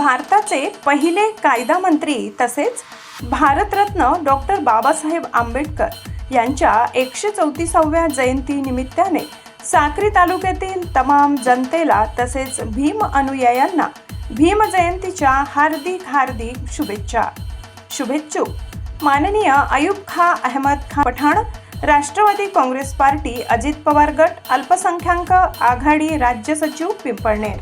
भारताचे पहिले कायदा मंत्री तसेच भारतरत्न डॉक्टर बाबासाहेब आंबेडकर यांच्या एकशे चौतीसाव्या जयंती निमित्ताने साक्री तालुक्यातील तमाम जनतेला तसेच भीम अनुयायांना भीम जयंतीच्या हार्दिक हार्दिक शुभेच्छा. शुभेच्छुक. माननीय अयूब खा अहमद खान पठाण राष्ट्रवादी काँग्रेस पार्टी अजित पवार गट अल्पसंख्याक आघाडी राज्य सचिव पिंपळनेर.